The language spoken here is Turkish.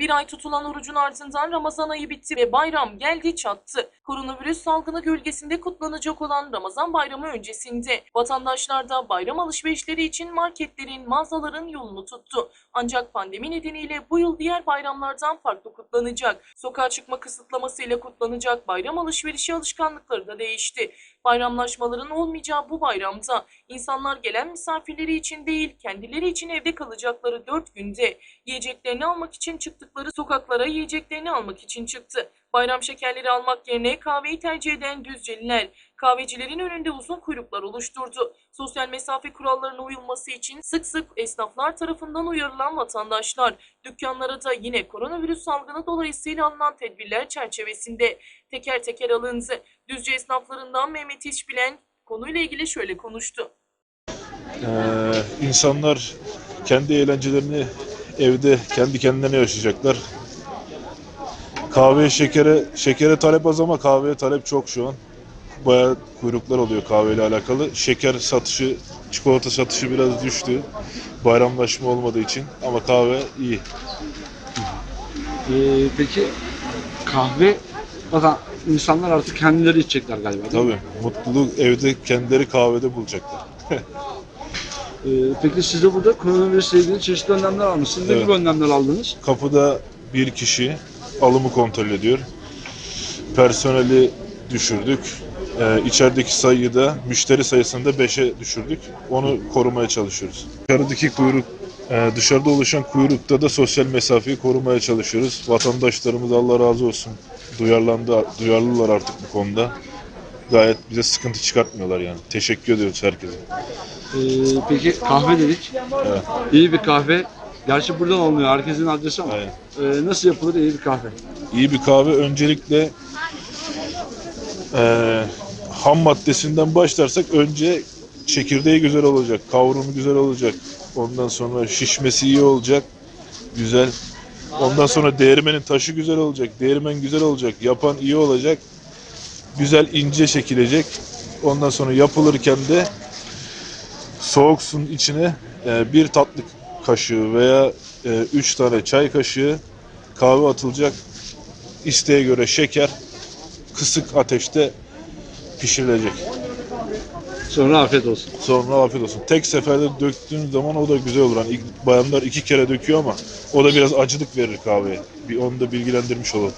Bir ay tutulan orucun ardından Ramazan ayı bitti ve bayram geldi çattı. Koronavirüs salgını gölgesinde kutlanacak olan Ramazan bayramı öncesinde vatandaşlar da bayram alışverişleri için marketlerin, mağazaların yolunu tuttu. Ancak pandemi nedeniyle bu yıl diğer bayramlardan farklı kutlanacak. Sokağa çıkma kısıtlamasıyla kutlanacak bayram alışverişi alışkanlıkları da değişti. Bayramlaşmaların olmayacağı bu bayramda insanlar gelen misafirleri için değil kendileri için evde kalacakları 4 günde yiyeceklerini almak için çıktıkları sokaklara yiyeceklerini almak için çıktı. Bayram şekerleri almak yerine kahveyi tercih eden Düzceliler kahvecilerin önünde uzun kuyruklar oluşturdu. Sosyal mesafe kurallarına uyulması için sık sık esnaflar tarafından uyarılan vatandaşlar dükkanlara da yine koronavirüs salgını dolayısıyla alınan tedbirler çerçevesinde teker teker alındı. Düzce esnaflarından Mehmet İşbilen konuyla ilgili şöyle konuştu. Ee, insanlar kendi eğlencelerini evde kendi kendilerine yaşayacaklar. Kahve, şekere, şekere talep az ama kahveye talep çok şu an. Bayağı kuyruklar oluyor kahveyle alakalı. Şeker satışı, çikolata satışı biraz düştü. Bayramlaşma olmadığı için ama kahve iyi. Ee, peki kahve zaten insanlar artık kendileri içecekler galiba değil mi? Tabii mutluluk evde kendileri kahvede bulacaklar. Ee, peki siz de burada koronavirüsle ilgili çeşitli önlemler almışsınız. Ne Evet. gibi önlemler aldınız? Kapıda bir kişi alımı kontrol ediyor. Personeli düşürdük. Ee, içerideki sayıyı da müşteri sayısını da 5'e düşürdük. Onu korumaya çalışıyoruz. Dışarıdaki kuyruk e, dışarıda oluşan kuyrukta da sosyal mesafeyi korumaya çalışıyoruz. Vatandaşlarımız Allah razı olsun duyarlandı, duyarlılar artık bu konuda. Gayet bize sıkıntı çıkartmıyorlar yani. Teşekkür ediyoruz herkese. Ee, peki kahve dedik. Evet. İyi bir kahve. Gerçi buradan alınıyor. Herkesin adresi ama. Aynen. Ee, nasıl yapılır iyi bir kahve? İyi bir kahve öncelikle eee, ham maddesinden başlarsak önce çekirdeği güzel olacak, kavrumu güzel olacak. Ondan sonra şişmesi iyi olacak, güzel. Ondan sonra değirmenin taşı güzel olacak, değirmen güzel olacak, yapan iyi olacak, güzel ince çekilecek. Ondan sonra yapılırken de soğuk suyun içine eee, bir tatlı kaşığı veya eee, üç tane çay kaşığı kahve atılacak isteğe göre şeker kısık ateşte pişirilecek. Sonra afiyet olsun. Sonra afiyet olsun. Tek seferde döktüğün zaman o da güzel olur. Hani ilk- bayanlar iki kere döküyor ama o da biraz acılık verir kahveye. Bir onu da bilgilendirmiş olalım.